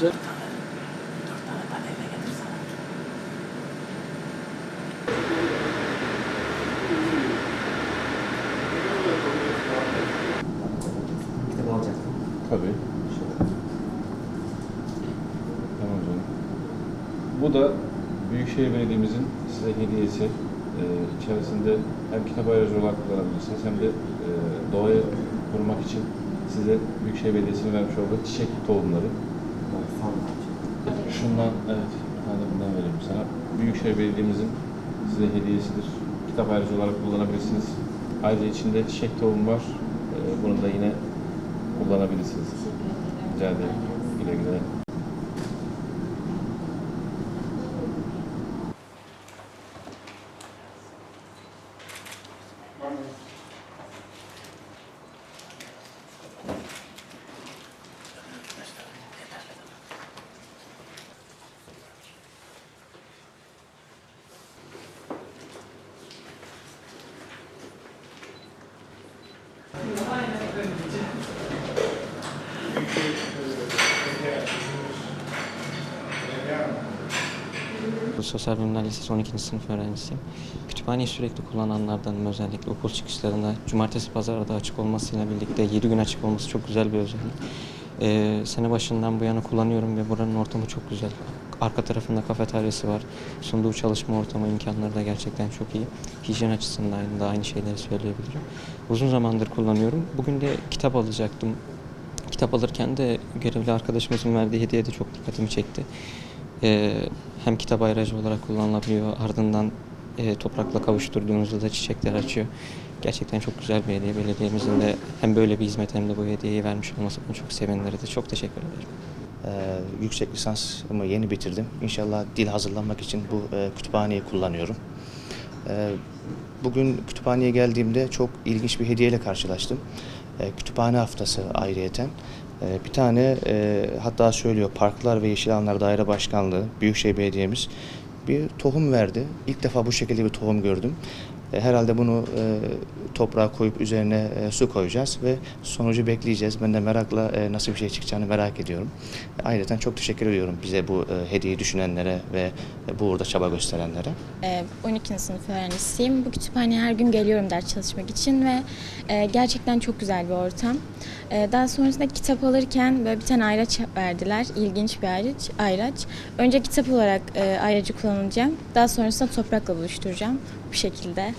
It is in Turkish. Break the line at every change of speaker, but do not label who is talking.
güzel. Kitabı. Tabii. Tamam canım. Bu da Büyükşehir Belediye'mizin size hediyesi. Ee, içerisinde hem kitap aracı olarak kullanabilirsiniz hem de e, doğaya korumak için size Büyükşehir Belediyesi'nin vermiş olduğu çiçek tohumları Şundan, evet, tane de bundan vereyim sana. Büyükşehir Belediye'mizin size hediyesidir. Kitap ayrıcı olarak kullanabilirsiniz. Ayrıca içinde çiçek tohum var. Ee, bunu da yine kullanabilirsiniz. Rica ederim. Güle güle.
Sosyal Bilimler Lisesi 12. sınıf öğrencisiyim. Kütüphaneyi sürekli kullananlardanım özellikle okul çıkışlarında. Cumartesi pazarda açık olmasıyla birlikte 7 gün açık olması çok güzel bir özellik. Ee, sene başından bu yana kullanıyorum ve buranın ortamı çok güzel. Arka tarafında kafeteryası var. Sunduğu çalışma ortamı imkanları da gerçekten çok iyi. Hijyen açısından da aynı şeyleri söyleyebilirim. Uzun zamandır kullanıyorum. Bugün de kitap alacaktım. Kitap alırken de görevli arkadaşımızın verdiği hediye de çok dikkatimi çekti. Ee, hem kitap ayracı olarak kullanılabiliyor. Ardından e, toprakla kavuşturduğunuzda da çiçekler açıyor. Gerçekten çok güzel bir hediye. Belediyemizin de hem böyle bir hizmet hem de bu hediyeyi vermiş olması beni çok sevindirdi. Çok teşekkür ederim.
Ee, yüksek lisansımı yeni bitirdim. İnşallah dil hazırlanmak için bu e, kütüphaneyi kullanıyorum. Ee, bugün kütüphaneye geldiğimde çok ilginç bir hediyeyle karşılaştım. Ee, kütüphane haftası ayrıyeten. Ee, bir tane e, hatta söylüyor Parklar ve Yeşil Alanlar Daire Başkanlığı Büyükşehir Belediye'miz bir tohum verdi. İlk defa bu şekilde bir tohum gördüm. E, Herhalde bunu e, toprağa koyup üzerine e, su koyacağız ve sonucu bekleyeceğiz. Ben de merakla nasıl bir şey çıkacağını merak ediyorum. Ayrıca çok teşekkür ediyorum bize bu e, hediyeyi düşünenlere ve e, bu uğurda çaba gösterenlere.
Ee, 12. sınıf öğrencisiyim. Bu kütüphaneye her gün geliyorum ders çalışmak için ve gerçekten çok güzel bir ortam. Daha sonrasında kitap alırken böyle bir tane ayraç verdiler. İlginç bir ayraç. ayraç. Önce kitap olarak e, ayracı kullanacağım. Daha sonrasında toprakla buluşturacağım şekilde.